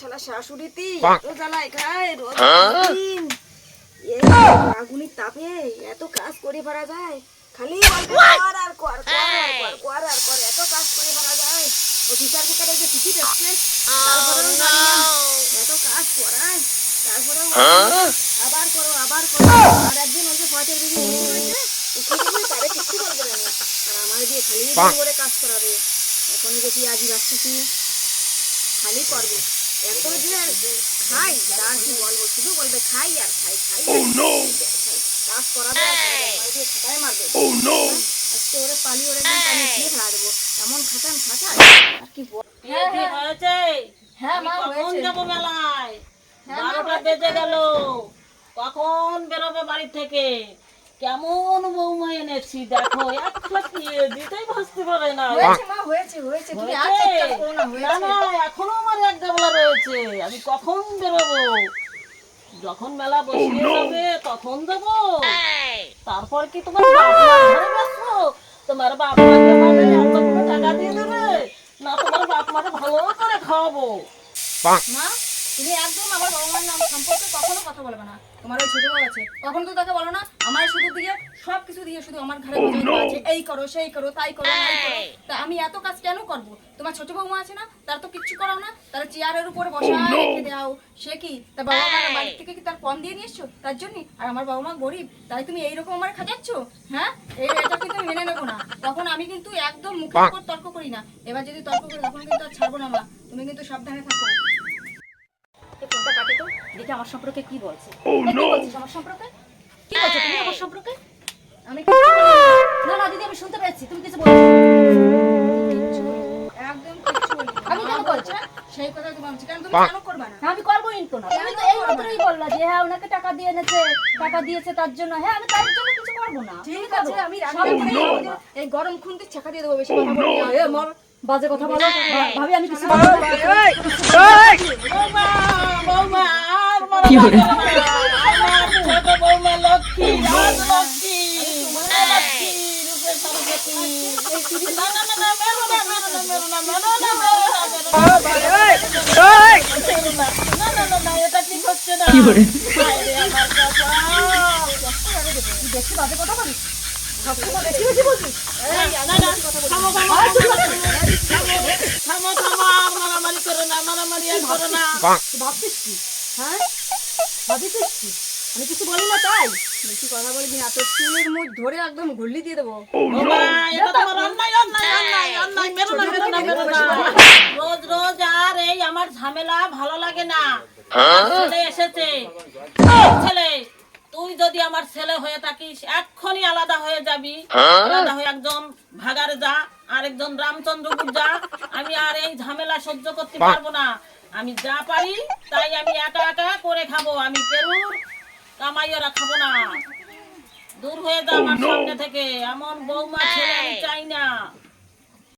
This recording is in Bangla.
শালা শাশুড়িতি। এত জ্বালায় খায় রোজ দিন। এই আগুনের তাপে এত কাজ করে ভরা যায়। খালি কর আর কর কর আর কর কর আর কর এত কাজ করে ভরা যায়। ও বিচার যে চিঠি দেখছে তারপরেও এত কাজ করায়। তারপরেও আবার করো আবার করো। আর একদিন ওই যে ফটের দিদি হয়েছে তারে কিচ্ছু করবে না। আর আমার দিয়ে খালি করে কাজ করাবে। এখন দেখি আজই রাখতেছি খালি করবে। এত যে খাই তার কি বলব শুধু বলবে খাই আর খাই খাই। আর খাই। কাজ করাবে আর করাবে। আমার দিয়ে মারবে। আজকে ওরে পালি ওরে ফেলা দেবো। এমন খাটান খাটায়। আর কি বল হ্যাঁ মা কখন যাব মেলায়? হ্যাঁ, বারোটা বেজে গেল। কখন বেরোবে বাড়ি থেকে? কেমন বৌমা এনেছি? দেখো এক দিতেই বসতে পারে না। হয়েছে হয়েছে হয়েছে। তুমি আর হয়েছে? চিৎকার করো না না এখনও আমার এক গাবলা রয়েছে। আমি কখন বেরোবো? যখন মেলা বসিয়ে যাবে তখন দেবো। তারপর কি তোমার ঘরে বসবো? তোমার বাপ মাকে মানে টাকা দিয়ে দেবে? না তোমার বাপ মাকে ভালো করে খাওয়াবো। মা তুমি একদম আমার বাবা মার নাম সম্পর্কে কখনো কথা বলবে না। তোমার ওই ছোট বউ আছে কখনো তো তাকে বলো না আমার শুধু দিয়ে সব কিছু দিয়ে শুধু আমার ঘরে আছে এই করো সেই করো তাই করো তা আমি এত কাজ কেন করব? তোমার ছোট বৌমা আছে না তার তো কিচ্ছু করাও না তার চেয়ারের উপরে বসা রেখে দাও সে কি? তার বাবা মার বাড়ি থেকে কি তার পণ দিয়ে নিয়ে এসছো? তার জন্য? আর আমার বাবা মা গরিব তাই তুমি এইরকম আমার খাটাচ্ছ? হ্যাঁ? এই এটা কিন্তু মেনে নেব না। তখন আমি কিন্তু একদম মুখের উপর তর্ক করি না। এবার যদি তর্ক করি তখন কিন্তু আর ছাড়বো না মা। তুমি কিন্তু সাবধানে থাকো। কাটি আমার সম্পর্কে কি বলছে? বলছিস আমার সম্পর্কে? কি বলছো তুমি আমার সম্পর্কে? আমি না না দিদি আমি শুনতে পেয়েছি তুমি কিছু বলছো? একদম আমি কেন বলছি? সেই কথা তুমি বলছি। কেন তুমি কেন করবে না? আমি করবোই তো না। তুমি তো এই মাত্রই বললা যে হ্যাঁ ওনাকে টাকা দিয়ে এনেছে টাকা দিয়েছে তার জন্য। হ্যাঁ আমি তার জন্য কিছু করব না। ঠিক আছে আমি। এই- গরম খুন্তি দিয়ে দেবো বেশি কথা বলবি না। এ মর বাজে কথা বলো। ভাবি আমি কিছু বলব না। বৌমা বৌমা আর মনে লাগে না। আমার ছোট বৌমা লক্ষ্মী রাজ লক্ষ্মী মা লক্ষ্মী রূপে সরস্বতী না না না না মেরো না মেরো না মেরো না মেরো না মেরো না মেরো না মেরো না না না না না এটা ঠিক হচ্ছে না হায়। রে আমার কপাল বেশি বাজে কথা বলিস সবসময় বেশি বেশি বলছিস না না না থামো থামো মারামারি করো না মারামারি করো না। ভাবছিস কি? হ্যাঁ? ভাবছিস কি আমি কিছু বলি না তাই? বেশি কথা বলবি না তোর চুলের মুখ ধরে একদম ঘুরলি দিয়ে দেবো। বাবা, এটা তোমার অন্যায়, অন্যায়, অন্যায়, অন্যায়। মেরো না, মেরো না, মেরো না। রোজ রোজ আর এই আমার ঝামেলা ভালো লাগে না। ছেলে এসেছে। ছেলে তুই যদি আমার ছেলে হয়ে থাকিস এক্ষুনি আলাদা হয়ে যাবি। আলাদা হয়ে একজন ভাগারে যা আর একজন রামচন্দ্রপুর যা। আমি আর এই ঝামেলা সহ্য করতে পারব না। আমি যা পারি তাই আমি একা একা করে খাব। আমি পেরুর কামাই ওরা খাব না। দূর হয়ে যা আমার সামনে থেকে। এমন বৌমা ছেলে আমি চাই না।